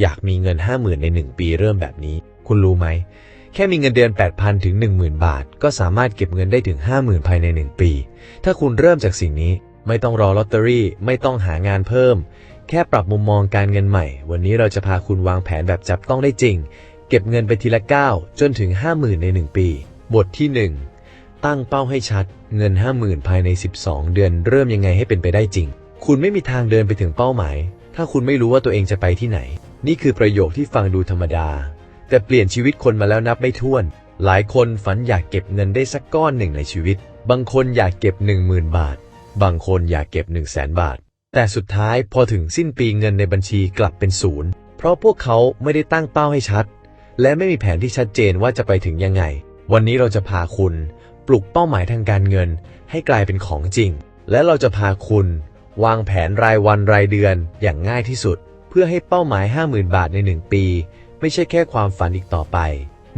อยากมีเงิน 50,000 ใน 1 ปีเริ่มแบบนี้ คุณรู้ไหม แค่มีเงินเดือน 8,000 ถึง 10,000 บาท ก็สามารถเก็บเงินได้ถึง 50,000 ภายใน 1 ปี ถ้าคุณเริ่มจากสิ่งนี้ ไม่ต้องรอลอตเตอรี่ ไม่ต้องหางานเพิ่ม แค่ปรับมุมมองการเงินใหม่ วันนี้เราจะพาคุณวางแผนแบบจับต้องได้จริง เก็บเงินไปทีละก้าวจนถึง 50,000 ใน 1 ปี บทที่ 1 ตั้งเป้าให้ชัด เงิน 50,000 ภายใน 12 เดือน เริ่มยังไงให้เป็นไปได้จริง คุณไม่มีทางเดินไปถึงเป้าหมาย ถ้าคุณไม่รู้ว่าตัวเองจะไปที่ไหน นี่คือประโยคที่ฟังดูธรรมดา แต่เปลี่ยนชีวิตคนมาแล้วนับไม่ถ้วน หลายคนฝันอยากเก็บเงินได้สักก้อนหนึ่งในชีวิต บางคนอยากเก็บ 10,000 บาท บางคนอยากเก็บ 1 0 0 0 0แบาท แต่สุดท้ายพอถึงสิ้นปีเงินในบัญชีกลับเป็นศูนย์ เพราะพวกเขาไม่ได้ตั้งเป้าให้ชัด และไม่มีแผนที่ชัดเจนว่าจะไปถึงยังไง วันนี้เราจะพาคุณ ปลุกเป้าหมายทางการเงิน ให้กลายเป็นของจริง และเราจะพาคุณ วางแผนรายวันรายเดือนอย่างง่ายที่สุด เพื่อให้เป้าหมาย 50,000 บาทใน 1 ปี ไม่ใช่แค่ความฝันอีกต่อไป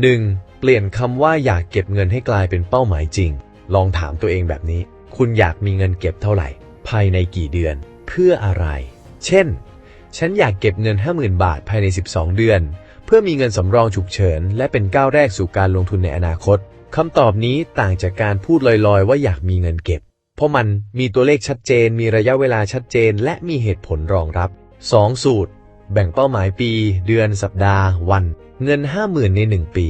1. เปลี่ยนคำว่าอยากเก็บเงินให้กลายเป็นเป้าหมายจริง ลองถามตัวเองแบบนี้ คุณอยากมีเงินเก็บเท่าไหร่ ภายในกี่เดือน เพื่ออะไร เช่น ฉันอยากเก็บเงิน 50,000 บาทภายใน 12 เดือน เพื่อมีเงินสำรองฉุกเฉิน และเป็นก้าวแรกสู่การลงทุนในอนาคตคำตอบนี้ต่างจากการพูดลอยๆ ว่าอยากมีเงินเก็บ เพราะมันมีตัวเลขชัดเจน มีระยะเวลาชัดเจน และมีเหตุผลรองรับ 2. สูตร แบ่งเป้าหมายปี เดือนสัปดาห์ วัน เงิน 50,000 ใน 1 ปี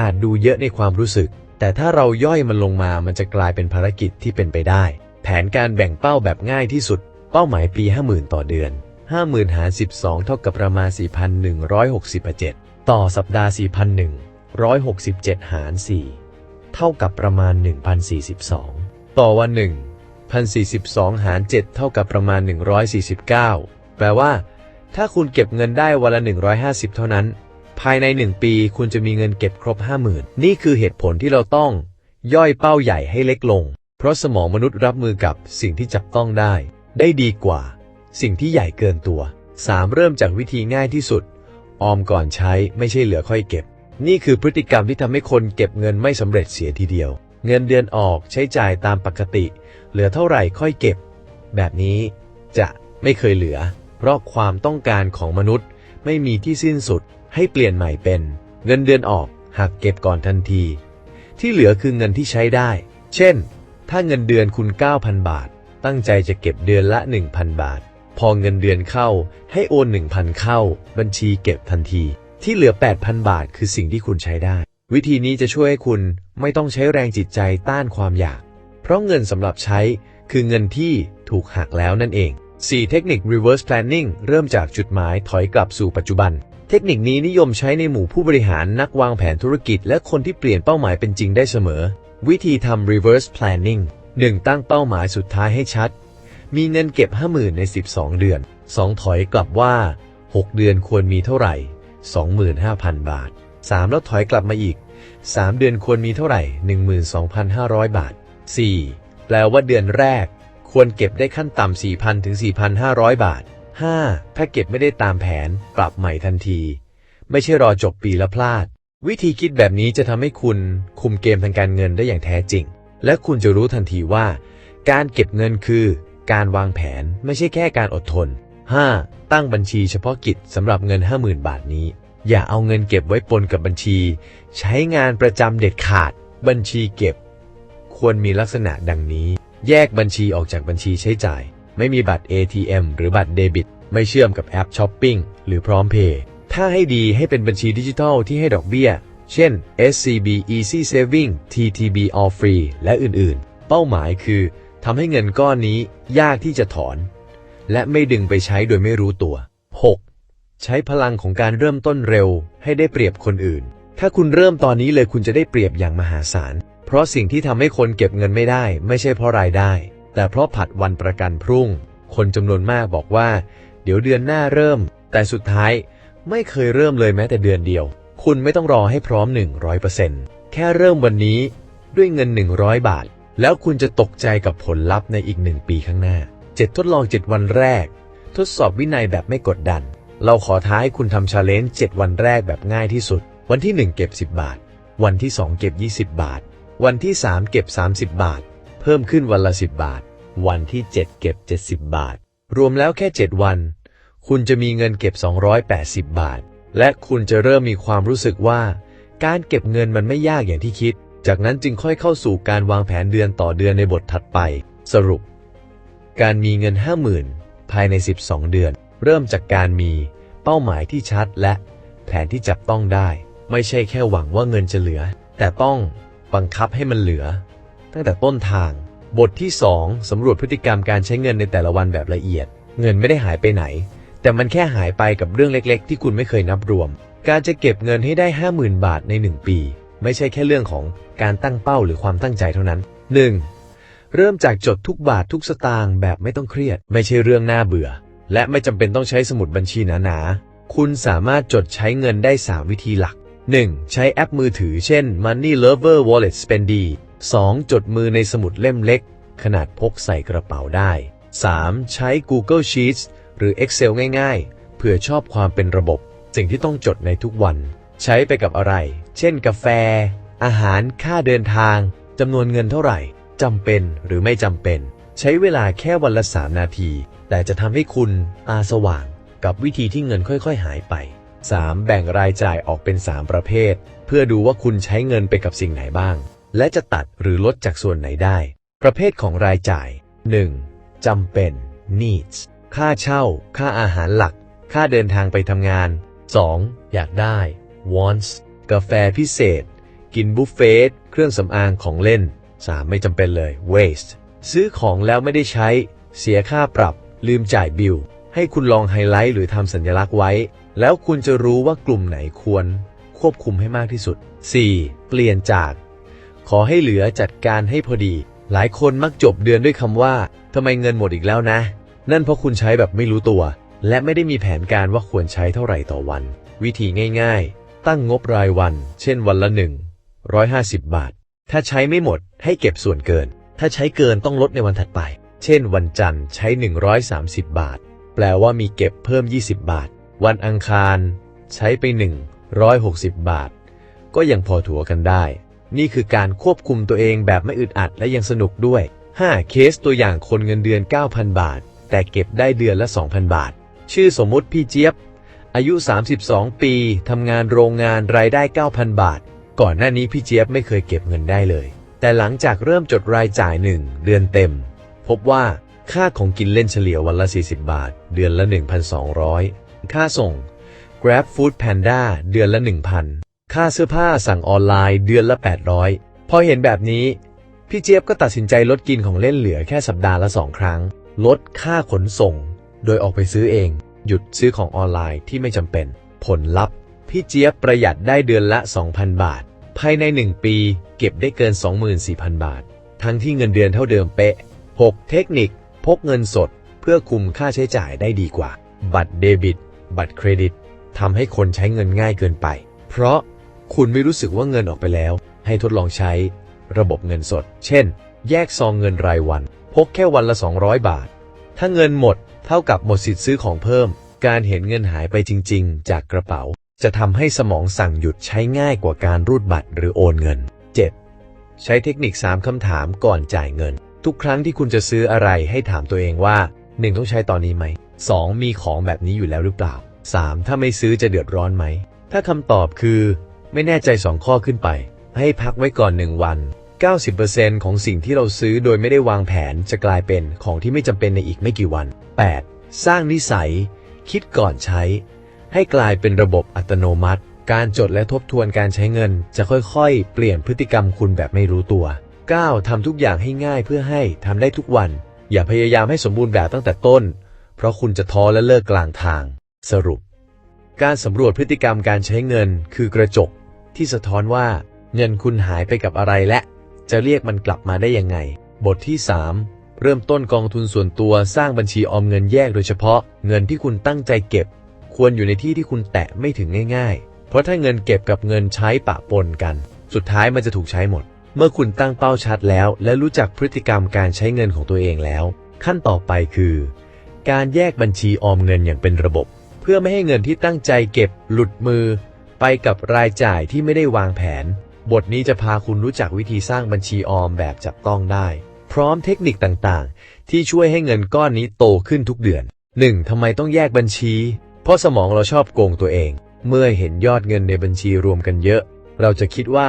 อาจดูเยอะในความรู้สึก แต่ถ้าเราย่อยมันลงมามันจะกลายเป็นภารกิจที่เป็นไปได้ แผนการแบ่งเป้าแบบง่ายที่สุด เป้าหมายปี 50,000 ต่อเดือน 50,000 หาร 12 เท่ากับประมาณ 4,167 ต่อสัปดาห์ 4,167 หาร 4 เท่ากับประมาณ 1,042 ต่อวันหนึ่ง1,042 หาร 7 เท่ากับประมาณ 149 แปลว่า ถ้าคุณเก็บเงินได้วันละ 150 เท่านั้น ภายใน 1 ปีคุณจะมีเงินเก็บครบ 50,000 นี่คือเหตุผลที่เราต้อง ย่อยเป้าใหญ่ให้เล็กลง เพราะสมองมนุษย์รับมือกับสิ่งที่จับต้องได้ ได้ดีกว่า สิ่งที่ใหญ่เกินตัว 3. เริ่มจากวิธีง่ายที่สุด ออมก่อนใช้ไม่ใช่เหลือค่อยเก็บ นี่คือพฤติกรรมที่ทำให้คนเก็บเงินไม่สำเร็จเสียทีเดียว เงินเดือนออกใช้จ่ายตามปกติ เหลือเท่าไหร่ค่อยเก็บ แบบนี้จะไม่เคยเหลือ เพราะความต้องการของมนุษย์ไม่มีที่สิ้นสุดให้เปลี่ยนใหม่เป็น เงินเดือนออกหักเก็บก่อนทันที ที่เหลือคือเงินที่ใช้ได้ เช่น ถ้าเงินเดือนคุณ 9,000 บาท ตั้งใจจะเก็บเดือนละ 1,000 บาท พอเงินเดือนเข้าให้โอน 1,000 เข้า บัญชีเก็บทันที ที่เหลือ 8,000 บาท คือสิ่งที่คุณใช้ได้ วิธีนี้จะช่วยให้คุณไม่ต้องใช้แรงจิตใจต้านความอยาก เพราะเงินสำหรับใช้คือเงินที่ถูกหักแล้วนั่นเอง 4. เทคนิค reverse planning เริ่มจากจุดหมายถอยกลับสู่ปัจจุบัน เทคนิคนี้นิยมใช้ในหมู่ผู้บริหารนักวางแผนธุรกิจ และคนที่เปลี่ยนเป้าหมายเป็นจริงได้เสมอ วิธีทำ reverse planning 1. ตั้งเป้าหมายสุดท้ายให้ชัด มีเงินเก็บ 50,000 ใน 12 เดือน 2. ถอยกลับว่า 6 เดือนควรมีเท่าไหร่ 25,000 บาท 3. แล้วถอยกลับมาอีก 3 เดือนควรมีเท่าไหร่ 12,500 บาท 4. แปลว่าเดือนแรก ควรเก็บได้ขั้นต่ำ 4,000 ถึง 4,500 บาท 5. ถ้าเก็บไม่ได้ตามแผน ปรับใหม่ทันที ไม่ใช่รอจบปีแล้วพลาด วิธีคิดแบบนี้จะทำให้คุณคุมเกมทางการเงินได้อย่างแท้จริง และคุณจะรู้ทันทีว่า การเก็บเงินคือ การวางแผนไม่ใช่แค่การอดทน 5. ตั้งบัญชีเฉพาะกิจสำหรับเงิน 50,000 บาทนี้ อย่าเอาเงินเก็บไว้ปนกับบัญชี ใช้งานประจำเด็ดขาด บัญชีเก็บ ควรมีลักษณะดังนี้ แยกบัญชีออกจากบัญชีใช้จ่าย ไม่มีบัตร ATM หรือบัตรเดบิต ไม่เชื่อมกับแอปช้อปปิ้งหรือพร้อมเพย์ถ้าให้ดีให้เป็นบัญชีดิจิทัลที่ให้ดอกเบี้ย เช่น SCB Easy Saving TTB All Free และอื่นๆ เป้าหมายคือทำให้เงินก้อนนี้ยากที่จะถอน และไม่ดึงไปใช้โดยไม่รู้ตัว 6. ใช้พลังของการเริ่มต้นเร็ว ให้ได้เปรียบคนอื่น ถ้าคุณเริ่มตอนนี้เลยคุณจะได้เปรียบอย่างมหาศาล เพราะสิ่งที่ทำให้คนเก็บเงินไม่ได้ไม่ใช่เพราะรายได้ แต่เพราะผัดวันประกันพรุ่ง คนจำนวนมากบอกว่า เดี๋ยวเดือนหน้าเริ่ม แต่สุดท้ายไม่เคยเริ่มเลยแม้แต่เดือนเดียว คุณไม่ต้องรอให้พร้อม 100%แค่เริ่มวันนี้ด้วยเงิน 100 บาท แล้วคุณจะตกใจกับผลลัพธ์ในอีกหนึ่งปีข้างหน้า 7 ทดลอง 7 วันแรก ทดสอบวินัยแบบไม่กดดัน เราขอท้าให้คุณทำชาเลนจ์7วันแรกแบบง่ายที่สุด วันที่ 1 เก็บ 10 บาท วันที่ 2 เก็บ 20 บาท วันที่ 3 เก็บ 30 บาท เพิ่มขึ้นวันละ 10 บาท วันที่ 7 เก็บ 70 บาท รวมแล้วแค่ 7 วัน คุณจะมีเงินเก็บ 280 บาท และคุณจะเริ่มมีความรู้สึกว่า การเก็บเงินมันไม่ยากอย่างที่คิด จากนั้นจึงค่อยเข้าสู่การวางแผนเดือนต่อเดือนในบทถัดไป สรุป การมีเงิน 50,000 ภายใน 12 เดือน เริ่มจากการมีเป้าหมายที่ชัดและแผนที่จับต้องได้ ไม่ใช่แค่หวังว่าเงินจะเหลือ แต่ต้อง บังคับให้มันเหลือ ตั้งแต่ต้นทาง บทที่ 2สำรวจพฤติกรรมการใช้เงินในแต่ละวันแบบละเอียด เงินไม่ได้หายไปไหน แต่มันแค่หายไปกับเรื่องเล็ก ๆ ที่คุณไม่เคยนับรวม การจะเก็บเงินให้ได้ 50,000 บาทใน 1 ปี ไม่ใช่แค่เรื่องของการตั้งเป้าหรือความตั้งใจเท่านั้น 1. เริ่มจากจดทุกบาททุกสตางค์แบบไม่ต้องเครียด ไม่ใช่เรื่องน่าเบื่อ และไม่จำเป็นต้องใช้สมุดบัญชีหนาๆคุณสามารถจดใช้เงินได้ 3 วิธีหลัก 1. ใช้แอปมือถือเช่น Money Lover Wallet Spendy 2. จดมือในสมุดเล่มเล็ก ขนาดพกใส่กระเป๋าได้ 3. ใช้ Google Sheets หรือ Excel ง่ายๆเผื่อชอบความเป็นระบบ สิ่งที่ต้องจดในทุกวัน ใช้ไปกับอะไร เช่น กาแฟ อาหาร ค่าเดินทาง จำนวนเงินเท่าไหร่ จำเป็นหรือไม่จำเป็น ใช้เวลาแค่วันละ 3 นาที แต่จะทำให้คุณตาสว่าง กับวิธีที่เงินค่อย ๆ หายไป 3. แบ่งรายจ่ายออกเป็น 3 ประเภท เพื่อดูว่าคุณใช้เงินไปกับสิ่งไหนบ้าง และจะตัดหรือลดจากส่วนไหนได้ ประเภทของรายจ่าย 1. จำเป็น needs ค่าเช่า ค่าอาหารหลัก ค่าเดินทางไปทำงาน 2. อยากได้ wants กาแฟพิเศษ กินบุฟเฟ่ต์เครื่องสำอางของเล่น 3. ไม่จำเป็นเลย waste ซื้อของแล้วไม่ได้ใช้ เสียค่าปรับ ลืมจ่ายบิล ให้คุณลองไฮไลท์หรือทำสัญลักษณ์ไว้ แล้วคุณจะรู้ว่ากลุ่มไหนควรควบคุมให้มากที่สุด 4. เปลี่ยนจาก ขอให้เหลือจัดการให้พอดี หลายคนมักจบเดือนด้วยคำว่าทำไมเงินหมดอีกแล้วนะ นั่นเพราะคุณใช้แบบไม่รู้ตัว และไม่ได้มีแผนการว่าควรใช้เท่าไหร่ต่อวัน วิธีง่ายๆ ตั้งงบรายวัน เช่นวันละ1 150บาท ถ้าใช้ไม่หมดให้เก็บส่วนเกิน ถ้าใช้เกินต้องลดในวันถัดไป เช่น วันจันทร์ใช้ 130 บาท แปลว่ามีเก็บเพิ่ม 20 บาท วันอังคาร ใช้ไป 160 บาท ก็ยังพอถัวกันได้ นี่คือการควบคุมตัวเองแบบไม่อึดอัดและยังสนุกด้วย 5 เคสตัวอย่างคนเงินเดือน 9,000 บาท แต่เก็บได้เดือนละ 2,000 บาท ชื่อสมมุติพี่เจี๊ยบ อายุ 32 ปี ทำงานโรงงานรายได้ 9,000 บาท ก่อนหน้านี้พี่เจี๊ยบไม่เคยเก็บเงินได้เลย แต่หลังจากเริ่มจดรายจ่ายหนึ่งเดือนเต็ม พบว่าค่าของกินเล่นเฉลี่ยวันละ 40 บาท เดือนละ 1,200 ค่าส่ง Grab Food Panda เดือนละ 1,000 ค่าเสื้อผ้าสั่งออนไลน์เดือนละ 800 พอเห็นแบบนี้ พี่เจี๊ยบก็ตัดสินใจลดกินของเล่นเหลือแค่สัปดาห์ละ2ครั้ง ลดค่าขนส่ง โดยออกไปซื้อเอง หยุดซื้อของออนไลน์ที่ไม่จำเป็น ผลลัพธ์ พี่เจี๊ยบประหยัดได้เดือนละ 2,000 บาท ภายใน 1 ปี เก็บได้เกิน 24,000 บาท ทั้งที่เงินเดือนเท่าเดิมเป๊ะ 6. เทคนิค พกเงินสด เพื่อคุมค่าใช้จ่ายได้ดีกว่า บัตรเดบิต บัตรเครดิตทำให้คนใช้เงินง่ายเกินไป เพราะคุณไม่รู้สึกว่าเงินออกไปแล้ว ให้ทดลองใช้ระบบเงินสด เช่น แยกซองเงินรายวัน พกแค่วันละ 200 บาท ถ้าเงินหมดเท่ากับหมดสิทธิ์ซื้อของเพิ่ม การเห็นเงินหายไปจริง ๆ จากกระเป๋า จะทำให้สมองสั่งหยุดใช้ง่ายกว่าการรูดบัตรหรือโอนเงิน 7. ใช้เทคนิค 3 คำถามก่อนจ่ายเงิน ทุกครั้งที่คุณจะซื้ออะไรให้ถามตัวเองว่า 1. ต้องใช้ตอนนี้ไหม 2. มีของแบบนี้อยู่แล้วหรือเปล่า 3. ถ้าไม่ซื้อจะเดือดร้อนไหม ถ้าคำตอบคือ ไม่แน่ใจ 2 ข้อขึ้นไป ให้พักไว้ก่อน 1 วัน 90%ของสิ่งที่เราซื้อโดยไม่ได้วางแผนจะกลายเป็นของที่ไม่จำเป็นในอีกไม่กี่วัน 8. สร้างนิสัย คิดก่อนใช้ ให้กลายเป็นระบบอัตโนมัติ การจดและทบทวนการใช้เงิน จะค่อยๆ เปลี่ยนพฤติกรรมคุณแบบไม่รู้ตัว 9. ทำทุกอย่างให้ง่ายเพื่อให้ทำได้ทุกวัน อย่าพยายามให้สมบูรณ์แบบตั้งแต่ต้น เพราะคุณจะท้อและเลิกกลางทาง สรุป การสำรวจพฤติกรรมการใช้เงินคือกระจก ที่สะท้อนว่าเงินคุณหายไปกับอะไรและ จะเรียกมันกลับมาได้ยังไง บทที่ 3 เริ่มต้นกองทุนส่วนตัวสร้างบัญชีออมเงินแยกโดยเฉพาะ เงินที่คุณตั้งใจเก็บ ควรอยู่ในที่ที่คุณแตะไม่ถึงง่าย ๆ เพราะถ้าเงินเก็บกับเงินใช้ปะปนกัน สุดท้ายมันจะถูกใช้หมด เมื่อคุณตั้งเป้าชัดแล้ว และรู้จักพฤติกรรมการใช้เงินของตัวเองแล้ว ขั้นต่อไปคือ การแยกบัญชีออมเงินอย่างเป็นระบบ เพื่อไม่ให้เงินที่ตั้งใจเก็บหลุดมือ ไปกับรายจ่ายที่ไม่ได้วางแผน บทนี้จะพาคุณรู้จักวิธีสร้างบัญชีออมแบบจับต้องได้ พร้อมเทคนิคต่างๆ ที่ช่วยให้เงินก้อนนี้โตขึ้นทุกเดือน 1. ทำไมต้องแยกบัญชี เพราะสมองเราชอบโกงตัวเอง เมื่อเห็นยอดเงินในบัญชีรวมกันเยอะ เราจะคิดว่า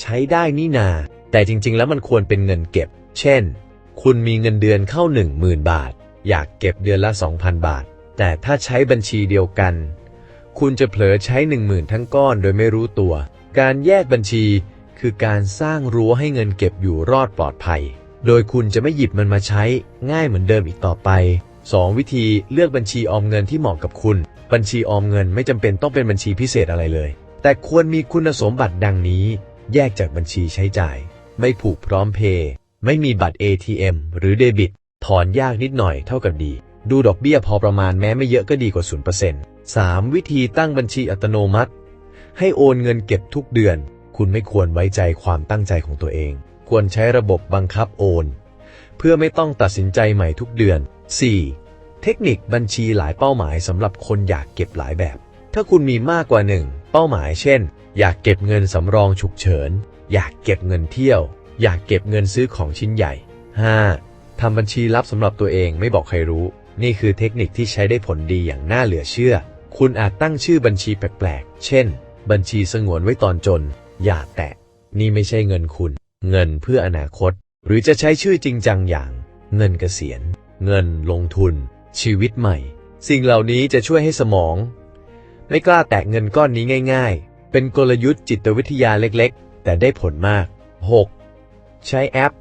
ใช้ได้นี่นา แต่จริงๆ แล้วมันควรเป็นเงินเก็บ เช่น คุณมีเงินเดือนเข้า 10,000 บาท อยากเก็บเดือนละ 2,000 บาท แต่ถ้าใช้บัญชีเดียวกัน คุณจะเผลอใช้ 10,000 ทั้งก้อนโดยไม่รู้ตัว การแยกบัญชีคือการสร้างรั้วให้เงินเก็บอยู่รอดปลอดภัย โดยคุณจะไม่หยิบมันมาใช้ง่ายเหมือนเดิมอีกต่อไป 2. วิธีเลือกบัญชีออมเงินที่เหมาะกับคุณ บัญชีออมเงินไม่จำเป็นต้องเป็นบัญชีพิเศษอะไรเลย แต่ควรมีคุณสมบัติดังนี้ แยกจากบัญชีใช้จ่าย ไม่ผูกพร้อมเพย์ไม่มีบัตร ATM หรือเดบิต ถอนยากนิดหน่อยเท่ากับดี ดูดอกเบี้ยพอประมาณแม้ไม่เยอะก็ดีกว่า 0% 3. วิธีตั้งบัญชีอัตโนมัติ ให้โอนเงินเก็บทุกเดือน คุณไม่ควรไว้ใจความตั้งใจของตัวเอง ควรใช้ระบบบังคับโอน เพื่อไม่ต้องตัดสินใจใหม่ทุกเดือน 4. เทคนิคบัญชีหลายเป้าหมายสำหรับคนอยากเก็บหลายแบบ ถ้าคุณมีมากกว่าหนึ่งเป้าหมายเช่น อยากเก็บเงินสำรองฉุกเฉิน อยากเก็บเงินเที่ยว อยากเก็บเงินซื้อของชิ้นใหญ่ 5. ทำบัญชีลับสำหรับตัวเองไม่บอกใครรู้ นี่คือเทคนิคที่ใช้ได้ผลดีอย่างน่าเหลือเชื่อ คุณอาจตั้งชื่อบัญชีแปลกๆ เช่น บัญชีสงวนไว้ตอนจน อย่าแตะ นี่ไม่ใช่เงินคุณ เงินเพื่ออนาคต หรือจะใช้ชื่อจริงจังอย่าง เงินเกษียณ เงินลงทุน ชีวิตใหม่ สิ่งเหล่านี้จะช่วยให้สมอง ไม่กล้าแตะเงินก้อนนี้ง่าย ๆ เป็นกลยุทธ์จิตวิทยาเล็กๆ แต่ได้ผลมาก 6. ใช้แอป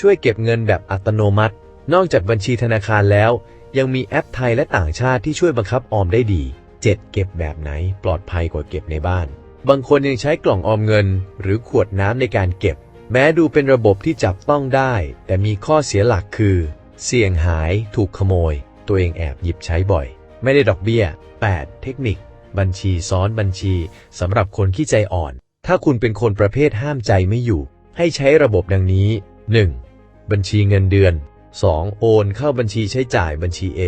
ช่วยเก็บเงินแบบอัตโนมัติ นอกจากบัญชีธนาคารแล้ว ยังมีแอปไทยและต่างชาติที่ช่วยบังคับออมได้ดี 7. เก็บแบบไหนปลอดภัยกว่าเก็บในบ้าน บางคนยังใช้กล่องออมเงิน หรือขวดน้ำในการเก็บ แม้ดูเป็นระบบที่จับต้องได้ แต่มีข้อเสียหลักคือ เสี่ยงหายถูกขโมย ตัวเองแอบหยิบใช้บ่อย ไม่ได้ดอกเบี้ย 8. เทคนิค บัญชีซ้อนบัญชีสำหรับคนขี้ใจอ่อน ถ้าคุณเป็นคนประเภทห้ามใจไม่อยู่ให้ใช้ระบบดังนี้ 1. บัญชีเงินเดือน 2. โอนเข้าบัญชีใช้จ่ายบัญชี A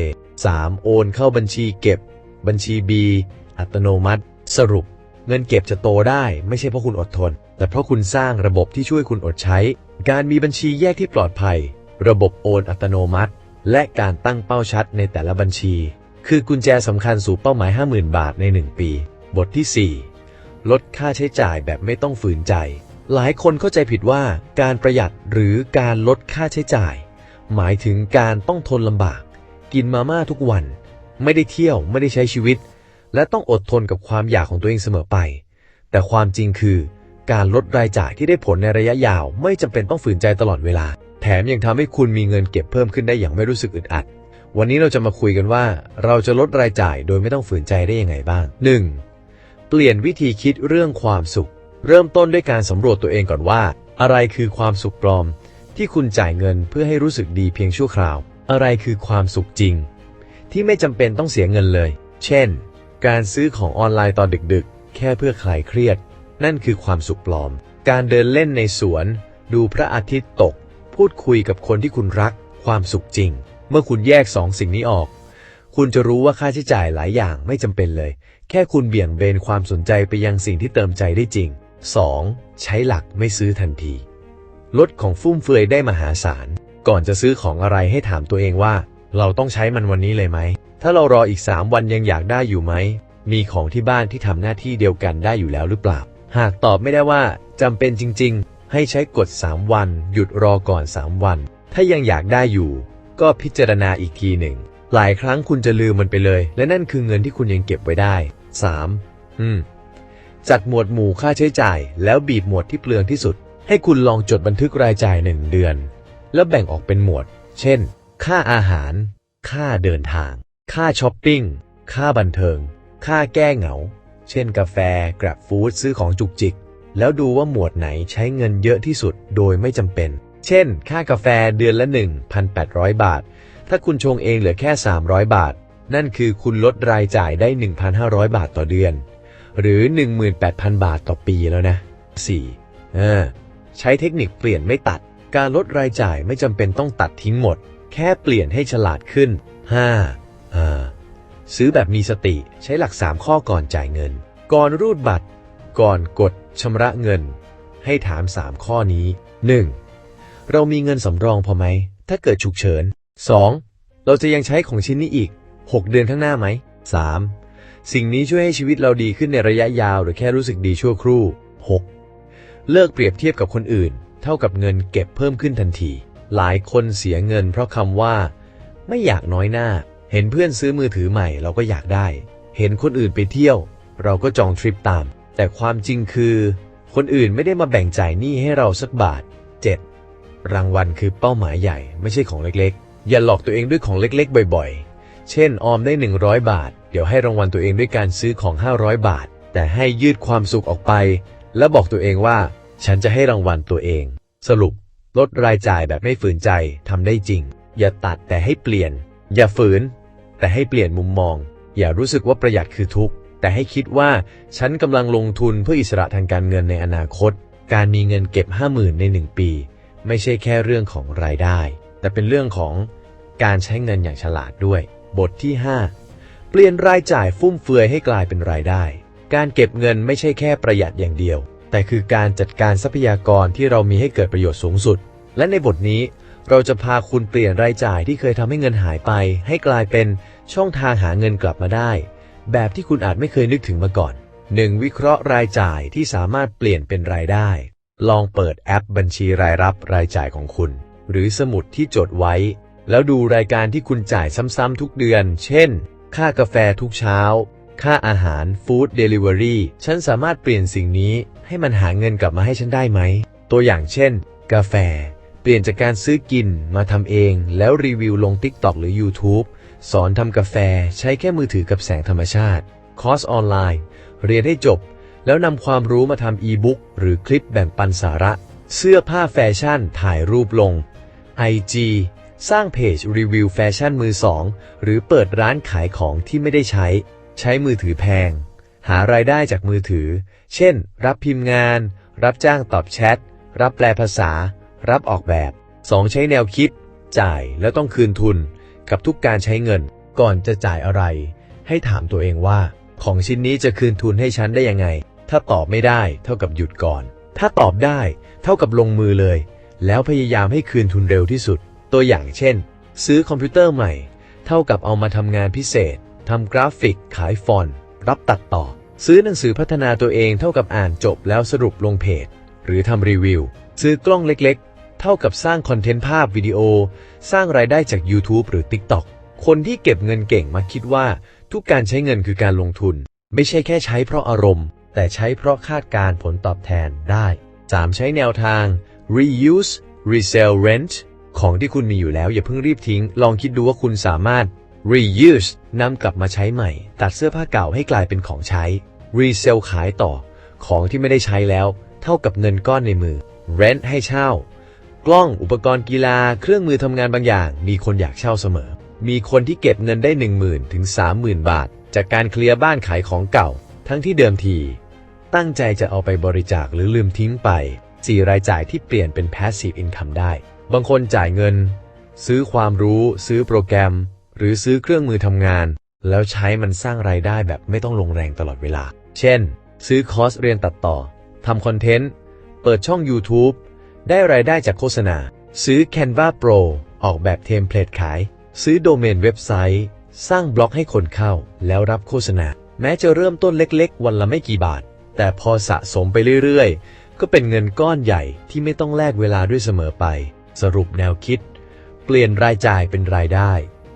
3. โอนเข้าบัญชีเก็บ บัญชี B อัตโนมัติ สรุป เงินเก็บจะโตได้ไม่ใช่เพราะคุณอดทน แต่เพราะคุณสร้างระบบที่ช่วยคุณอดใช้ การมีบัญชีแยกที่ปลอดภัย ระบบโอนอัตโนมัติ และการตั้งเป้าชัดในแต่ละบัญชี คือกุญแจสำคัญสู่เป้าหมาย 50,000 บาทใน 1 ปี บทที่ 4 ลดค่าใช้จ่ายแบบไม่ต้องฝืนใจ หลายคนเข้าใจผิดว่าการประหยัดหรือการลดค่าใช้จ่าย หมายถึงการต้องทนลำบาก กินมาม่าทุกวัน ไม่ได้เที่ยวไม่ได้ใช้ชีวิต และต้องอดทนกับความอยากของตัวเองเสมอไป แต่ความจริงคือ การลดรายจ่ายที่ได้ผลในระยะยาว ไม่จำเป็นต้องฝืนใจตลอดเวลา แถมยังทำให้คุณมีเงินเก็บเพิ่มขึ้นได้อย่างไม่รู้สึกอึดอัด วันนี้เราจะมาคุยกันว่า เราจะลดรายจ่ายโดยไม่ต้องฝืนใจได้ยังไงบ้าง 1. เปลี่ยนวิธีคิดเรื่องความสุข เริ่มต้นด้วยการสำรวจตัวเองก่อนว่า อะไรคือความสุขปลอม ที่คุณจ่ายเงินเพื่อให้รู้สึกดีเพียงชั่วคราว อะไรคือความสุขจริง ที่ไม่จำเป็นต้องเสียเงินเลย เช่น การซื้อของออนไลน์ตอนดึกๆ แค่เพื่อคลายเครียด นั่นคือความสุขปลอม การเดินเล่นในสวน ดูพระอาทิตย์ตก พูดคุยกับคนที่คุณรัก ความสุขจริง เมื่อคุณแยกสองสิ่งนี้ออก คุณจะรู้ว่าค่าใช้จ่ายหลายอย่างไม่จำเป็นเลย แค่คุณเบี่ยงเบนความสนใจไปยังสิ่งที่เติมใจได้จริง 2. ใช้หลักไม่ซื้อทันที ลดของฟุ่มเฟือยได้มหาศาล ก่อนจะซื้อของอะไรให้ถามตัวเองว่า เราต้องใช้มันวันนี้เลยไหม ถ้าเรารออีก 3 วันยังอยากได้อยู่ไหม มีของที่บ้านที่ทำหน้าที่เดียวกันได้อยู่แล้วหรือเปล่า หากตอบไม่ได้ว่าจำเป็นจริง ๆ ให้ใช้กฎ3วัน หยุดรอก่อน 3 วัน ถ้ายังอยากได้อยู่ ก็พิจารณาอีกทีหนึ่ง หลายครั้งคุณจะลืมมันไปเลย และนั่นคือเงินที่คุณยังเก็บไว้ได้ 3. อืม จัดหมวดหมู่ค่าใช้จ่าย แล้วบีบหมวดที่เปลืองที่สุด ให้คุณลองจดบันทึกรายจ่ายหนึ่งเดือน แล้วแบ่งออกเป็นหมวด เช่น ค่าอาหาร ค่าเดินทาง ค่าช้อปปิ้ง ค่าบันเทิง ค่าแก้เหงา เช่น กาแฟ กราบฟู้ดซื้อของจุกจิก แล้วดูว่าหมวดไหนใช้เงินเยอะที่สุดโดยไม่จำเป็น เช่น ค่ากาแฟเดือนละ 1,800 บาท ถ้าคุณชงเองเหลือแค่ 300 บาท นั่นคือคุณลดรายจ่ายได้ 1,500 บาทต่อเดือน หรือ 18,000 บาทต่อปีแล้วนะ 4. เออใช้เทคนิคเปลี่ยนไม่ตัด การลดรายจ่ายไม่จำเป็นต้องตัดทิ้งหมด แค่เปลี่ยนให้ฉลาดขึ้น 5. อ่าซื้อแบบมีสติใช้หลัก 3 ข้อก่อนจ่ายเงิน ก่อนรูดบัตร ก่อนกดชำระเงิน ให้ถาม 3 ข้อนี้ 1. เรามีเงินสำรองพอไหม ถ้าเกิดฉุกเฉิน 2. เราจะยังใช้ของชิ้นนี้อีก 6 เดือนข้างหน้าไหม 3. สิ่งนี้ช่วยให้ชีวิตเราดีขึ้นในระยะยาวหรือแค่รู้สึกดีชั่วครู่ 6. เลิกเปรียบเทียบกับคนอื่น เท่ากับเงินเก็บเพิ่มขึ้นทันที หลายคนเสียเงินเพราะคำว่า ไม่อยากน้อยหน้า เห็นเพื่อนซื้อมือถือใหม่เราก็อยากได้ เห็นคนอื่นไปเที่ยว เราก็จองทริปตาม แต่ความจริงคือ คนอื่นไม่ได้มาแบ่งจ่ายหนี้ให้เราสักบาท 7. รางวัลคือเป้าหมายใหญ่ ไม่ใช่ของเล็กๆ อย่าหลอกตัวเองด้วยของเล็กๆ บ่อยๆ เช่น ออมได้ 100 บาท เดี๋ยวให้รางวัลตัวเองด้วยการซื้อของ 500 บาท แต่ให้ยืดความสุขออกไป และบอกตัวเองว่า ฉันจะให้รางวัลตัวเอง สรุป ลดรายจ่ายแบบไม่ฝืนใจทำได้จริง อย่าตัดแต่ให้เปลี่ยน อย่าฝืน แต่ให้เปลี่ยนมุมมอง อย่ารู้สึกว่าประหยัดคือทุกข์แต่ให้คิดว่าฉันกำลังลงทุนเพื่ออิสระทางการเงินในอนาคต การมีเงินเก็บ 50,000 ใน 1 ปี ไม่ใช่แค่เรื่องของรายได้ แต่เป็นเรื่องของการใช้เงินอย่างฉลาดด้วย บทที่ 5 เปลี่ยนรายจ่ายฟุ่มเฟือยให้กลายเป็นรายได้ การเก็บเงินไม่ใช่แค่ประหยัดอย่างเดียว แต่คือการจัดการทรัพยากรที่เรามีให้เกิดประโยชน์สูงสุด และในบทนี้เราจะพาคุณเปลี่ยนรายจ่ายที่เคยทำให้เงินหายไป ให้กลายเป็นช่องทางหาเงินกลับมาได้ แบบที่คุณอาจไม่เคยนึกถึงมาก่อน 1. วิเคราะห์รายจ่ายที่สามารถเปลี่ยนเป็นรายได้ ลองเปิดแอปบัญชีรายรับรายจ่ายของคุณ หรือสมุดที่จดไว้ แล้วดูรายการที่คุณจ่ายซ้ำๆทุกเดือน เช่น ค่ากาแฟทุกเช้า ค่าอาหารฟู้ดเดลิเวอรี่ฉันสามารถเปลี่ยนสิ่งนี้ให้มันหาเงินกลับมาให้ฉันได้ไหม ตัวอย่างเช่น กาแฟ เปลี่ยนจากการซื้อกินมาทำเองแล้วรีวิวลง TikTok หรือ YouTube สอนทำกาแฟใช้แค่มือถือกับแสงธรรมชาติ คอร์สออนไลน์ เรียนให้จบ แล้วนำความรู้มาทำอีบุ๊กหรือคลิปแบ่งปันสาระ เสื้อผ้าแฟชั่นถ่ายรูปลง IG สร้างเพจรีวิวแฟชั่นมือสองหรือเปิดร้านขายของที่ไม่ได้ใช้ ใช้มือถือแพง หารายได้จากมือถือ เช่น รับพิมพ์งาน รับจ้างตอบแชท รับแปลภาษา รับออกแบบ 2. ใช้แนวคิด จ่ายแล้วต้องคืนทุน กับทุกการใช้เงิน ก่อนจะจ่ายอะไร ให้ถามตัวเองว่า ของชิ้นนี้จะคืนทุนให้ฉันได้ยังไง ถ้าตอบไม่ได้เท่ากับหยุดก่อน ถ้าตอบได้ เท่ากับลงมือเลย แล้วพยายามให้คืนทุนเร็วที่สุด ตัวอย่างเช่น ซื้อคอมพิวเตอร์ใหม่ เท่ากับเอามาทำงานพิเศษทำกราฟิก ขายฟอนต์ รับตัดต่อ ซื้อหนังสือพัฒนาตัวเองเท่ากับอ่านจบแล้วสรุปลงเพจ หรือทำรีวิว ซื้อกล้องเล็กๆ เท่ากับสร้างคอนเทนต์ภาพวิดีโอ สร้างรายได้จาก YouTube หรือ TikTok คนที่เก็บเงินเก่งมักคิดว่า ทุกการใช้เงินคือการลงทุน ไม่ใช่แค่ใช้เพราะอารมณ์ แต่ใช้เพราะคาดการผลตอบแทนได้ 3. ใช้แนวทาง reuse resell rent ของที่คุณมีอยู่แล้วอย่าเพิ่งรีบทิ้ง ลองคิดดูว่าคุณสามารถ reuse นำกลับมาใช้ใหม่ ตัดเสื้อผ้าเก่าให้กลายเป็นของใช้ resell ขายต่อ ของที่ไม่ได้ใช้แล้ว เท่ากับเงินก้อนในมือ rent ให้เช่า กล้องอุปกรณ์กีฬา เครื่องมือทำงานบางอย่าง มีคนอยากเช่าเสมอ มีคนที่เก็บเงินได้ 10,000ถึง30,000 บาท จากการเคลียร์บ้านขายของเก่า ทั้งที่เดิมที ตั้งใจจะเอาไปบริจาคหรือลืมทิ้งไป 4 รายจ่ายที่เปลี่ยนเป็น passive income ได้ บางคนจ่ายเงิน ซื้อความรู้ ซื้อโปรแกรม หรือซื้อเครื่องมือทำงาน แล้วใช้มันสร้างรายได้แบบไม่ต้องลงแรงตลอดเวลา เช่น ซื้อคอร์สเรียนตัดต่อทำคอนเทนต์ เปิดช่อง YouTube ได้รายได้จากโฆษณา ซื้อ Canva Pro ออกแบบเทมเพลตขาย ซื้อโดเมนเว็บไซต์ สร้างบล็อกให้คนเข้า แล้วรับโฆษณา แม้จะเริ่มต้นเล็ก ๆ วันละไม่กี่บาท แต่พอสะสมไปเรื่อยๆ ก็เป็นเงินก้อนใหญ่ที่ไม่ต้องแลกเวลาด้วยเสมอไป สรุปแนวคิด เปลี่ยนรายจ่ายเป็นรายได้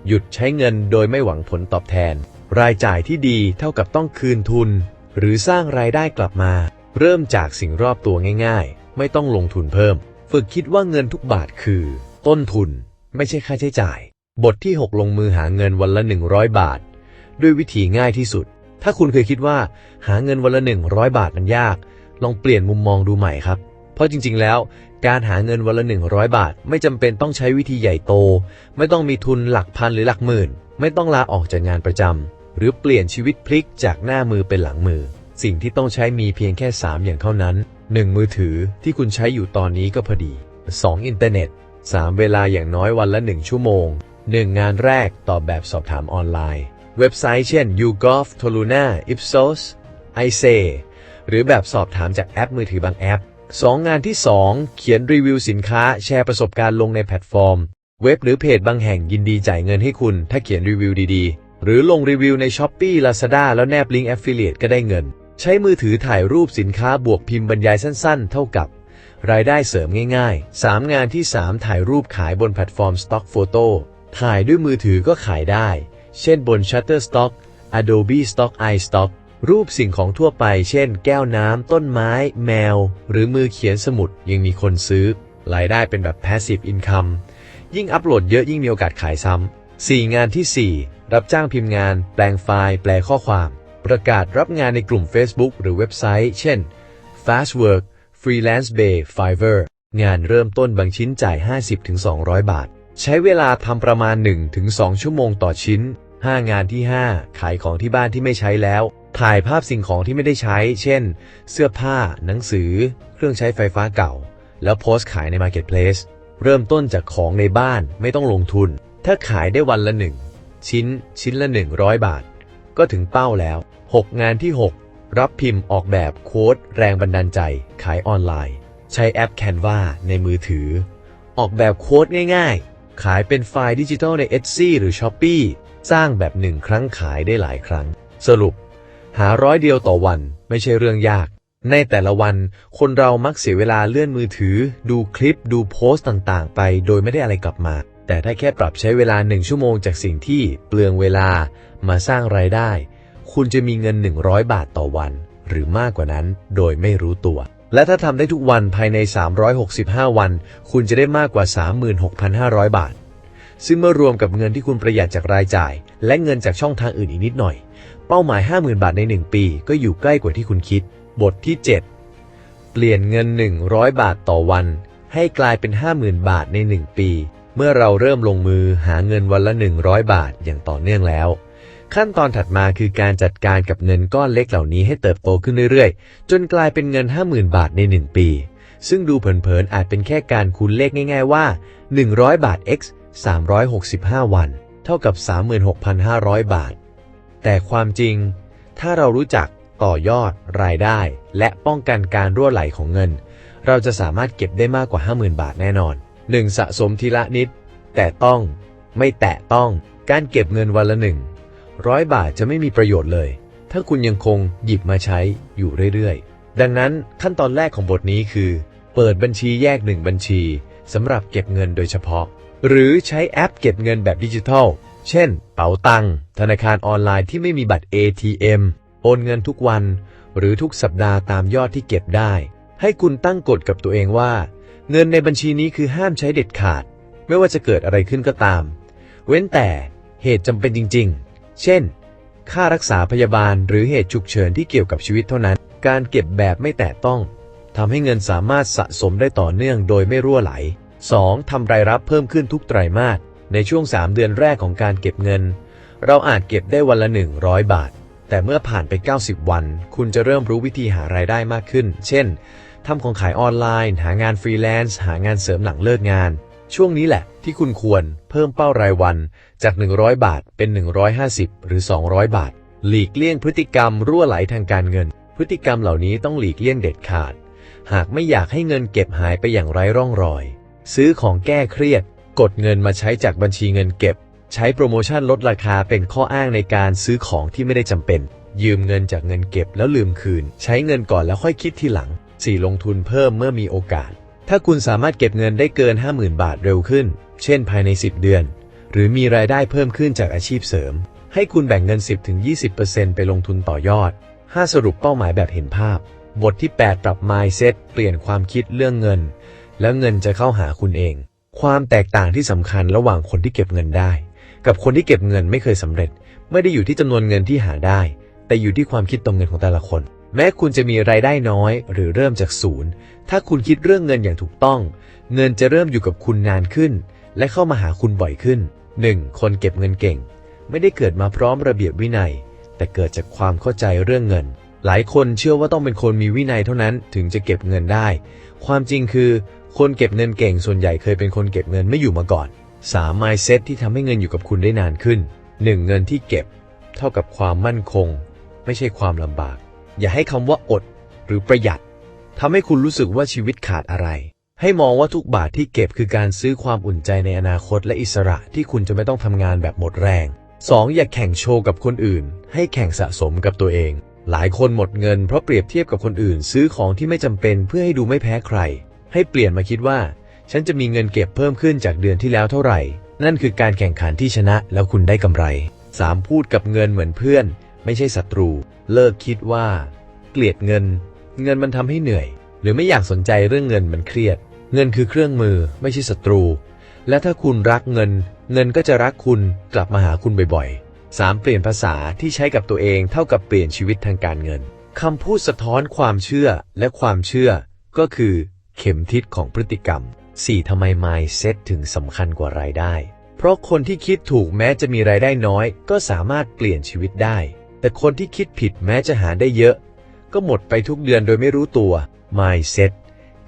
หยุดใช้เงินโดยไม่หวังผลตอบแทน รายจ่ายที่ดีเท่ากับต้องคืนทุน หรือสร้างรายได้กลับมา เริ่มจากสิ่งรอบตัวง่ายๆ ไม่ต้องลงทุนเพิ่ม ฝึกคิดว่าเงินทุกบาทคือ ต้นทุน ไม่ใช่ค่าใช้จ่าย บทที่ 6 ลงมือหาเงินวันละ 100 บาท ด้วยวิธีง่ายที่สุด ถ้าคุณเคยคิดว่าหาเงินวันละ 100 บาทมันยาก ลองเปลี่ยนมุมมองดูใหม่ครับเพราะจริง ๆ แล้ว การหาเงินวันละ100 บาท ไม่จำเป็นต้องใช้วิธีใหญ่โต ไม่ต้องมีทุนหลักพันหรือหลักหมื่น ไม่ต้องลาออกจากงานประจำหรือเปลี่ยนชีวิตพลิกจากหน้ามือเป็นหลังมือ สิ่งที่ต้องใช้มีเพียงแค่ 3 อย่างเท่านั้น 1. มือถือที่คุณใช้อยู่ตอนนี้ก็พอดี 2. อินเทอร์เน็ต 3. เวลาอย่างน้อยวันละ 1 ชั่วโมง 1. งานแรกตอบแบบสอบถามออนไลน์ เว็บไซต์เช่น YouGov Toluna Ipsos i s a หรือแบบสอบถามจากแอปมือถือบางแอป 2. งานที่ 2 เขียนรีวิวสินค้าแชร์ประสบการณ์ลงในแพลตฟอร์ม เว็บหรือเพจบางแห่งยินดีจ่ายเงินให้คุณ ถ้าเขียนรีวิวดีๆ หรือลงรีวิวใน s h อ p e e Lazada แล้วแนบลิงก์ Affiliate ก็ได้เงิน ใช้มือถือถ่ายรูปสินค้าบวกพิมพ์บรรยายสั้นๆ เท่ากับ รายได้เสริมง่ายๆ 3 งานที่ 3 ถ่ายรูปขายบนแพลตฟอร์ม Stock Photo ถ่ายด้วยมือถือก็ขายได้ เช่นบน Shutterstock Adobe Stock iStock รูปสิ่งของทั่วไป เช่น แก้วน้ำ ต้นไม้ แมว หรือมือเขียนสมุดยังมีคนซื้อ รายได้เป็นแบบ Passive Income ยิ่งอัปโหลดเยอะยิ่งมีโอกาสขายซ้ำ 4 งานทีสี่ 4 รับจ้างพิมพ์งาน แปลงไฟล์ แปลข้อความ ประกาศรับงานในกลุ่ม Facebook หรือเว็บไซต์ เช่น Fastwork Freelance Bay Fiverr งานเริ่มต้นบางชิ้นจ่าย 50-200 บาท ใช้เวลาทำประมาณ 1-2 ชั่วโมงต่อชิ้น 5 งานที่ 5 ขายของที่บ้านที่ไม่ใช้แล้ว ถ่ายภาพสิ่งของที่ไม่ได้ใช้ เช่น เสื้อผ้า หนังสือ เครื่องใช้ไฟฟ้าเก่า แล้วโพสต์ขายใน Marketplace เริ่มต้นจากของในบ้านไม่ต้องลงทุน ถ้าขายได้วันละหนึ่งชิ้น ชิ้นละ 100 บาท ก็ถึงเป้าแล้ว 6 งานที่ 6 รับพิมพ์ออกแบบโค้ดแรงบันดาลใจ ขายออนไลน์ ใช้แอป Canva ในมือถือ ออกแบบโค้ดง่ายๆ ขายเป็นไฟล์ดิจิทัลใน Etsy หรือ Shopee สร้างแบบหนึ่งครั้งขายได้หลายครั้ง สรุป หาร้อยเดียวต่อวันไม่ใช่เรื่องยาก ในแต่ละวันคนเรามักเสียเวลาเลื่อนมือถือ ดูคลิปดูโพสต์ต่างๆ ไป โดยไม่ได้อะไรกลับมา แต่ถ้าแค่ปรับใช้เวลาหนึ่งชั่วโมงจากสิ่งที่เปลืองเวลามาสร้างรายได้ คุณจะมีเงิน 100 บาทต่อวัน หรือมากกว่านั้นโดยไม่รู้ตัว และถ้าทำได้ทุกวันภายใน 365 วัน คุณจะได้มากกว่า 36,500 บาท ซึ่งเมื่อรวมกับเงินที่คุณประหยัดจากรายจ่าย และเงินจากช่องทางอื่นอีกนิดหน่อย เป้าหมาย 50,000 บาทใน 1 ปี ก็อยู่ใกล้กว่าที่คุณคิด บทที่ 7 เปลี่ยนเงิน 100 บาทต่อวัน ให้กลายเป็น 50,000 บาทใน 1 ปี เมื่อเราเริ่มลงมือหาเงินวันละ 100 บาทอย่างต่อเนื่องแล้ว ขั้นตอนถัดมาคือการจัดการกับเงินก้อนเล็กเหล่านี้ให้เติบโตขึ้นเรื่อยๆ จนกลายเป็นเงิน 50,000 บาทใน 1 ปี ซึ่งดูเผินๆอาจเป็นแค่การคูณเลขง่ายๆว่า 100 บาท x 365 วัน เท่ากับ 36,500 บาท แต่ความจริง ถ้าเรารู้จักต่อยอดรายได้ และป้องกันการรั่วไหลของเงิน เราจะสามารถเก็บได้มากกว่า 50,000 บาทแน่นอน 1. สะสมทีละนิด แต่ต้องไม่แตะต้องการเก็บเงินวันละหนึ่งร้อยบาทจะไม่มีประโยชน์เลย ถ้าคุณยังคงหยิบมาใช้อยู่เรื่อยๆ ดังนั้นขั้นตอนแรกของบทนี้คือ เปิดบัญชีแยกหนึ่งบัญชีสำหรับเก็บเงินโดยเฉพาะ หรือใช้แอปเก็บเงินแบบดิจิทัล เช่น เป๋าตัง ธนาคารออนไลน์ที่ไม่มีบัตร ATM โอนเงินทุกวัน หรือทุกสัปดาห์ตามยอดที่เก็บได้ ให้คุณตั้งกฎกับตัวเองว่า เงินในบัญชีนี้คือห้ามใช้เด็ดขาด ไม่ว่าจะเกิดอะไรขึ้นก็ตาม เว้นแต่เหตุจำเป็นจริง ๆ เช่น ค่ารักษาพยาบาลหรือเหตุฉุกเฉินที่เกี่ยวกับชีวิตเท่านั้น การเก็บแบบไม่แตะต้องทำให้เงินสามารถสะสมได้ต่อเนื่องโดยไม่รั่วไหล 2. ทำรายรับเพิ่มขึ้นทุกไตรมาส ในช่วง 3 เดือนแรกของการเก็บเงิน เราอาจเก็บได้วันละ 100 บาท แต่เมื่อผ่านไป 90 วัน คุณจะเริ่มรู้วิธีหารายได้มากขึ้น เช่นทำของขายออนไลน์ หางานฟรีแลนซ์ หางานเสริมหลังเลิกงาน ช่วงนี้แหละที่คุณควรเพิ่มเป้ารายวันจาก 100 บาทเป็น 150 หรือ 200 บาท หลีกเลี่ยงพฤติกรรมรั่วไหลทางการเงิน พฤติกรรมเหล่านี้ต้องหลีกเลี่ยงเด็ดขาด หากไม่อยากให้เงินเก็บหายไปอย่างไร้ร่องรอย ซื้อของแก้เครียด กดเงินมาใช้จากบัญชีเงินเก็บ ใช้โปรโมชั่นลดราคาเป็นข้ออ้างในการซื้อของที่ไม่ได้จำเป็น ยืมเงินจากเงินเก็บแล้วลืมคืน ใช้เงินก่อนแล้วค่อยคิดทีหลัง 4. ลงทุนเพิ่มเมื่อมีโอกาส ถ้าคุณสามารถเก็บเงินได้เกิน 50,000 บาทเร็วขึ้น เช่น ภายใน 10 เดือน หรือมีรายได้เพิ่มขึ้นจากอาชีพเสริม ให้คุณแบ่งเงิน 10-20%ไปลงทุนต่อยอด 5. สรุปเป้าหมายแบบเห็นภาพ บทที่ 8 ปรับ mindset เปลี่ยนความคิดเรื่องเงิน แล้วเงินจะเข้าหาคุณเอง ความแตกต่างที่สำคัญระหว่างคนที่เก็บเงินได้ กับคนที่เก็บเงินไม่เคยสำเร็จ ไม่ได้อยู่ที่จำนวนเงินที่หาได้ แต่อยู่ที่ความคิดตรงเงินของแต่ละคน แม้คุณจะมีรายได้น้อย หรือเริ่มจากศูนย์ ถ้าคุณคิดเรื่องเงินอย่างถูกต้อง เงินจะเริ่มอยู่กับคุณนานขึ้น และเข้ามาหาคุณบ่อยขึ้น 1. คนเก็บเงินเก่ง ไม่ได้เกิดมาพร้อมระเบียบวินัย แต่เกิดจากความเข้าใจเรื่องเงิน หลายคนเชื่อว่าต้องเป็นคนมีวินัยเท่านั้นถึงจะเก็บเงินได้ ความจริงคือ คนเก็บเงินเก่งส่วนใหญ่เคยเป็นคนเก็บเงินไม่อยู่มาก่อน 3. mindset ที่ทำให้เงินอยู่กับคุณได้นานขึ้น 1. เงินที่เก็บ เท่ากับความมั่นคง ไม่ใช่ความลำบาก อย่าให้คำว่าอด หรือประหยัดทำให้คุณรู้สึกว่าชีวิตขาดอะไร ให้มองว่าทุกบาทที่เก็บคือการซื้อความอุ่นใจในอนาคตและอิสระที่คุณจะไม่ต้องทำงานแบบหมดแรง 2. อย่าแข่งโชว์กับคนอื่น ให้แข่งสะสมกับตัวเอง หลายคนหมดเงินเพราะเปรียบเทียบกับคนอื่น ซื้อของที่ไม่จำเป็นเพื่อให้ดูไม่แพ้ใคร ให้เปลี่ยนมาคิดว่า ฉันจะมีเงินเก็บเพิ่มขึ้นจากเดือนที่แล้วเท่าไหร่ นั่นคือการแข่งขันที่ชนะแล้วคุณได้กำไร 3. พูดกับเงินเหมือนเพื่อน ไม่ใช่ศัตรู เลิกคิดว่า เกลียดเงิน เงินมันทำให้เหนื่อย หรือไม่อยากสนใจเรื่องเงินมันเครียด เงินคือเครื่องมือไม่ใช่ศัตรู และถ้าคุณรักเงิน เงินก็จะรักคุณกลับมาหาคุณบ่อยๆ 3. เปลี่ยนภาษาที่ใช้กับตัวเองเท่ากับเปลี่ยนชีวิตทางการเงินคำพูดสะท้อนความเชื่อและความเชื่อก็คือ เข็มทิศของพฤติกรรม 4. ทำไม mindset ถึงสำคัญกว่ารายได้ เพราะคนที่คิดถูกแม้จะมีรายได้น้อย ก็สามารถเปลี่ยนชีวิตได้ แต่คนที่คิดผิดแม้จะหาได้เยอะ ก็หมดไปทุกเดือนโดยไม่รู้ตัว mindset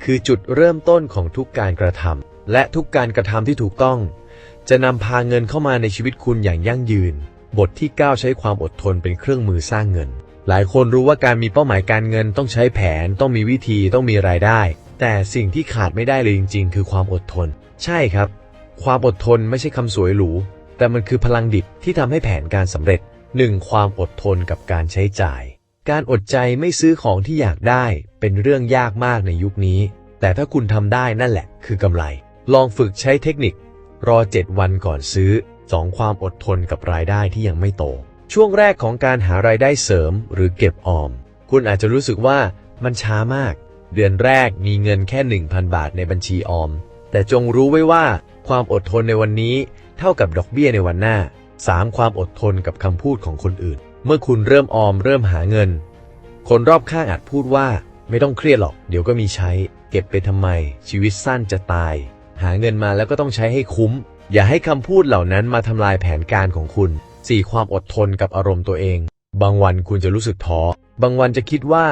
คือจุดเริ่มต้นของทุกการกระทำและทุกการกระทำที่ถูกต้อง จะนำพาเงินเข้ามาในชีวิตคุณอย่างยั่งยืน บทที่ 9 ใช้ความอดทนเป็นเครื่องมือสร้างเงิน หลายคนรู้ว่าการมีเป้าหมายการเงินต้องใช้แผน ต้องมีวิธีต้องมีรายได้ แต่สิ่งที่ขาดไม่ได้เลยจริง ๆ คือความอดทน ใช่ครับ ความอดทนไม่ใช่คำสวยหรู แต่มันคือพลังดิบที่ทำให้แผนการสำเร็จ 1. ความอดทนกับการใช้จ่าย การอดใจไม่ซื้อของที่อยากได้เป็นเรื่องยากมากในยุคนี้ แต่ถ้าคุณทำได้นั่นแหละ คือกำไร ลองฝึกใช้เทคนิค รอ 7 วันก่อนซื้อ 2. ความอดทนกับรายได้ที่ยังไม่โต ช่วงแรกของการหารายได้เสริมหรือเก็บออม คุณอาจจะรู้สึกว่ามันช้ามาก เดือนแรกมีเงินแค่ 1,000 บาทในบัญชีออม แต่จงรู้ไว้ว่า ความอดทนในวันนี้ เท่ากับดอกเบี้ยในวันหน้า 3. ความอดทนกับคำพูดของคนอื่น เมื่อคุณเริ่มออมเริ่มหาเงิน คนรอบข้างอาจพูดว่า ไม่ต้องเครียดหรอก เดี๋ยวก็มีใช้ เก็บไปทำไม ชีวิตสั้นจะตาย หาเงินมาแล้วก็ต้องใช้ให้คุ้ม อย่าให้คำพูดเหล่านั้นมาทำลายแผนการของคุณ 4. ความอดทนกับอารมณ์ตัวเอง บางวันคุณจะรู้สึกท้อ บางวันจะคิดว่า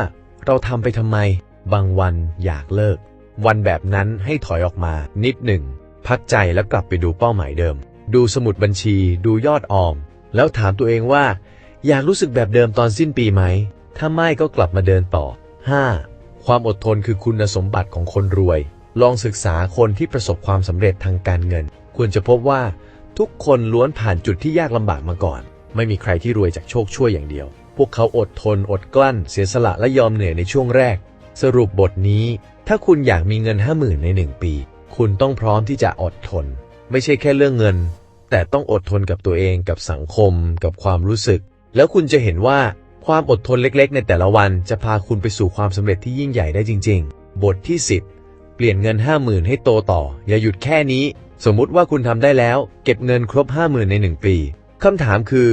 เราทำไปทำไม บางวันอยากเลิก วันแบบนั้นให้ถอยออกมานิดหนึ่ง พักใจแล้วกลับไปดูเป้าหมายเดิม ดูสมุดบัญชี ดูยอดออม แล้วถามตัวเองว่า อยากรู้สึกแบบเดิมตอนสิ้นปีไหม ถ้าไม่ก็กลับมาเดินต่อ 5. ความอดทนคือคุณสมบัติของคนรวย ลองศึกษาคนที่ประสบความสำเร็จทางการเงินคุณจะพบว่าทุกคนล้วนผ่านจุดที่ยากลำบากมาก่อน ไม่มีใครที่รวยจากโชคช่วยอย่างเดียว พวกเขาอดทนอดกลั้น เสียสละและยอมเหนื่อยในช่วงแรก สรุปบทนี้ ถ้าคุณอยากมีเงินห้าหมื่นในหนึ่งปี คุณต้องพร้อมที่จะอดทน ไม่ใช่แค่เรื่องเงิน แต่ต้องอดทนกับตัวเองกับสังคม กับความรู้สึก แล้วคุณจะเห็นว่าความอดทนเล็ก ๆ ในแต่ละวันจะพาคุณไปสู่ความสำเร็จที่ยิ่งใหญ่ได้จริง ๆ บทที่ 10 เปลี่ยนเงิน 50,000 ให้โตต่อ อย่าหยุดแค่นี้ สมมุติว่าคุณทำได้แล้ว เก็บเงินครบ 50,000 ใน 1 ปีคำถามคือ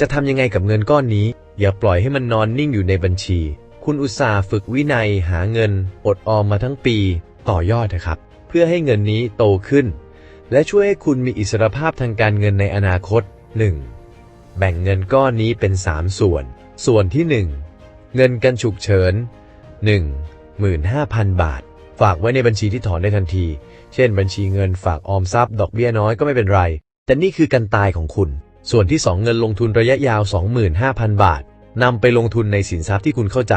จะทำยังไงกับเงินก้อนนี้ อย่าปล่อยให้มันนอนนิ่งอยู่ในบัญชี คุณอุตส่าห์ฝึกวินัยหาเงิน อดออมมาทั้งปี ต่อยอดนะครับ เพื่อให้เงินนี้โตขึ้น และช่วยให้คุณมีอิสรภาพทางการเงินในอนาคต 1. แบ่งเงินก้อนนี้เป็น 3 ส่วน ส่วนที่ 1 เงินกันฉุกเฉิน 15,000 บาท ฝากไว้ในบัญชีที่ถอนได้ทันที เช่น บัญชีเงินฝากออมทรัพย์ ดอกเบี้ยน้อยก็ไม่เป็นไร แต่นี่คือการตายของคุณ ส่วนที่ 2 เงินลงทุนระยะยาว 25,000 บาท นำไปลงทุนในสินทรัพย์ที่คุณเข้าใจ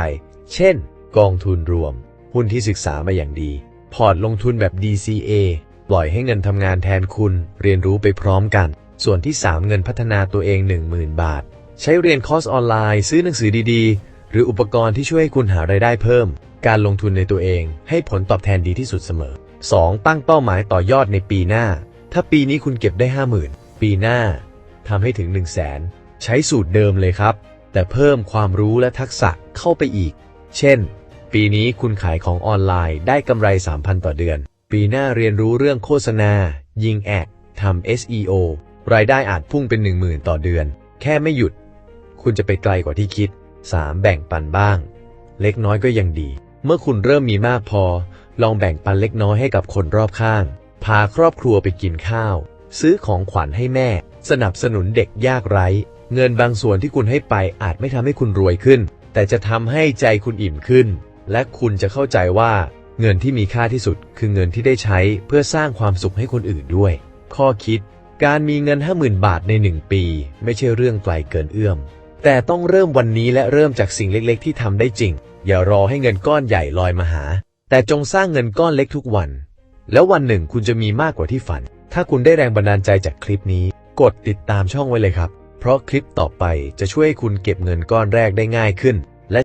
เช่น กองทุนรวม หุ้นที่ศึกษามาอย่างดี พอร์ตลงทุนแบบ DCA ปล่อยให้เงินทำงานแทนคุณ เรียนรู้ไปพร้อมกัน ส่วนที่ 3 เงินพัฒนาตัวเอง 10,000 บาท ใช้เรียนคอร์สออนไลน์ ซื้อหนังสือดีๆ หรืออุปกรณ์ที่ช่วยให้คุณหารายได้เพิ่ม การลงทุนในตัวเอง ให้ผลตอบแทนดีที่สุดเสมอ 2. ตั้งเป้าหมายต่อยอดในปีหน้า ถ้าปีนี้คุณเก็บได้ 50,000 ปีหน้าทำให้ถึง 1 0 0 0 0แสนใช้สูตรเดิมเลยครับ แต่เพิ่มความรู้และทักษะเข้าไปอีก เช่น ปีนี้คุณขายของออนไลน์ได้กำไร 3,000 ต่อเดือน ปีหน้าเรียนรู้เรื่องโฆษณา ยิงแอดทำ SEO รายได้อาจพุ่งเป็น 10,000 ต่อเดือน แค่ไม่หยุด คุณจะไปไกลกว่าที่คิด 3. แบ่งปันบ้าง เล็กน้อยก็ยังดี เมื่อคุณเริ่มมีมากพอ ลองแบ่งปันเล็กน้อยให้กับคนรอบข้าง พาครอบครัวไปกินข้าว ซื้อของขวัญให้แม่ สนับสนุนเด็กยากไร้ เงินบางส่วนที่คุณให้ไปอาจไม่ทำให้คุณรวยขึ้น แต่จะทำให้ใจคุณอิ่มขึ้น และคุณจะเข้าใจว่า เงินที่มีค่าที่สุด คือเงินที่ได้ใช้เพื่อสร้างความสุขให้คนอื่นด้วย ข้อคิด การมีเงิน 50,000 บาทใน 1 ปี ไม่ใช่เรื่องไกลเกินเอื้อม แต่ต้องเริ่มวันนี้และเริ่มจากสิ่งเล็กๆ ที่ทำได้จริง อย่ารอให้เงินก้อนใหญ่ลอยมาหา แต่จงสร้างเงินก้อนเล็กทุกวัน แล้ววันหนึ่งคุณจะมีมากกว่าที่ฝัน ถ้าคุณได้แรงบันดาลใจจากคลิปนี้ กดติดตามช่องไว้เลยครับ เพราะคลิปต่อไปจะช่วยคุณเก็บเงินก้อนแรกได้ง่ายขึ้น